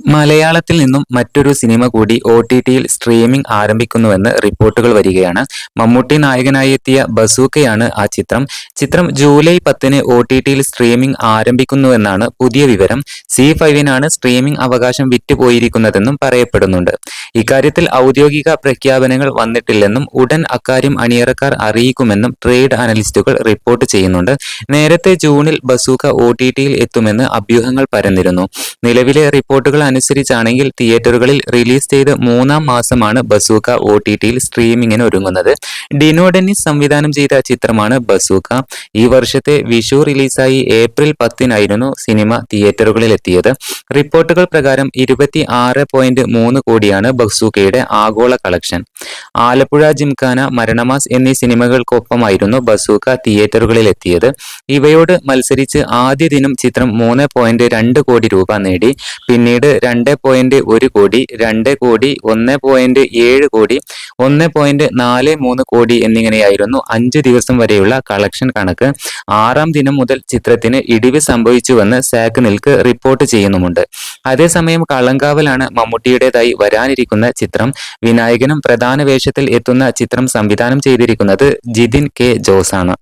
മലയാളത്തിൽ നിന്നും മറ്റൊരു സിനിമ കൂടി ഒ ടി ടിയിൽ സ്ട്രീമിംഗ് ആരംഭിക്കുന്നുവെന്ന് റിപ്പോർട്ടുകൾ വരികയാണ്. മമ്മൂട്ടി നായകനായി എത്തിയ ബസൂക്കയാണ് ആ ചിത്രം. ചിത്രം ജൂലൈ പത്തിന് ഒ ടി ടിയിൽ സ്ട്രീമിംഗ് ആരംഭിക്കുന്നുവെന്നാണ് പുതിയ വിവരം. സി ഫൈവിനാണ് സ്ട്രീമിംഗ് അവകാശം വിറ്റുപോയിരിക്കുന്നതെന്നും പറയപ്പെടുന്നുണ്ട്. ഇക്കാര്യത്തിൽ ഔദ്യോഗിക പ്രഖ്യാപനങ്ങൾ വന്നിട്ടില്ലെന്നും ഉടൻ അക്കാര്യം അണിയറക്കാർ അറിയിക്കുമെന്നും ട്രേഡ് അനലിസ്റ്റുകൾ റിപ്പോർട്ട് ചെയ്യുന്നുണ്ട്. നേരത്തെ ജൂണിൽ ബസൂക്ക ഒ ടി ടിയിൽ എത്തുമെന്ന് അഭ്യൂഹങ്ങൾ പരന്നിരുന്നു. നിലവിലെ റിപ്പോർട്ടുകൾ അനുസരിച്ചാണെങ്കിൽ തിയേറ്ററുകളിൽ റിലീസ് ചെയ്ത് മൂന്നാം മാസമാണ് ബസൂക്ക ഒ ടി ടിയിൽ സ്ട്രീമിങ്ങിന് ഒരുങ്ങുന്നത്. ഡിനോ ഡെന്നിസ് സംവിധാനം ചെയ്ത ചിത്രമാണ് ബസൂക്ക. ഈ വർഷത്തെ വിഷു റിലീസായി ഏപ്രിൽ പത്തിനായിരുന്നു സിനിമ തിയേറ്ററുകളിൽ എത്തിയത് റിപ്പോർട്ടുകൾ പ്രകാരം ഇരുപത്തി ആറ് പോയിന്റ് മൂന്ന് കോടിയാണ് ബസൂക്കയുടെ ആഗോള കളക്ഷൻ. ആലപ്പുഴ ജിംഖാന മരണമാസ് എന്നീ സിനിമകൾക്കൊപ്പമായിരുന്നു ബസൂക്ക തിയേറ്ററുകളിൽ എത്തിയത് ഇവയോട് മത്സരിച്ച് ആദ്യ ദിനം ചിത്രം മൂന്ന് പോയിന്റ് രണ്ട് കോടി രൂപ നേടി. പിന്നീട് രണ്ട് പോയിന്റ് ഒരു കോടി രണ്ട് കോടി ഒന്ന് പോയിന്റ് ഏഴ് കോടി ഒന്ന് പോയിന്റ് നാല് മൂന്ന് കോടി എന്നിങ്ങനെയായിരുന്നു അഞ്ച് ദിവസം വരെയുള്ള കളക്ഷൻ കണക്ക്. ആറാം ദിനം മുതൽ ചിത്രത്തിന് ഇടിവ് സംഭവിച്ചുവെന്ന് സാക്ക് നിൽക്ക് റിപ്പോർട്ട് ചെയ്യുന്നുമുണ്ട്. അതേസമയം കളങ്കാവലാണ് മമ്മൂട്ടിയുടേതായി വരാനിരിക്കുന്ന ചിത്രം. വിനായകനും പ്രധാന വേഷത്തിൽ എത്തുന്ന ചിത്രം സംവിധാനം ചെയ്തിരിക്കുന്നത് ജിതിൻ കെ ജോസാണ്.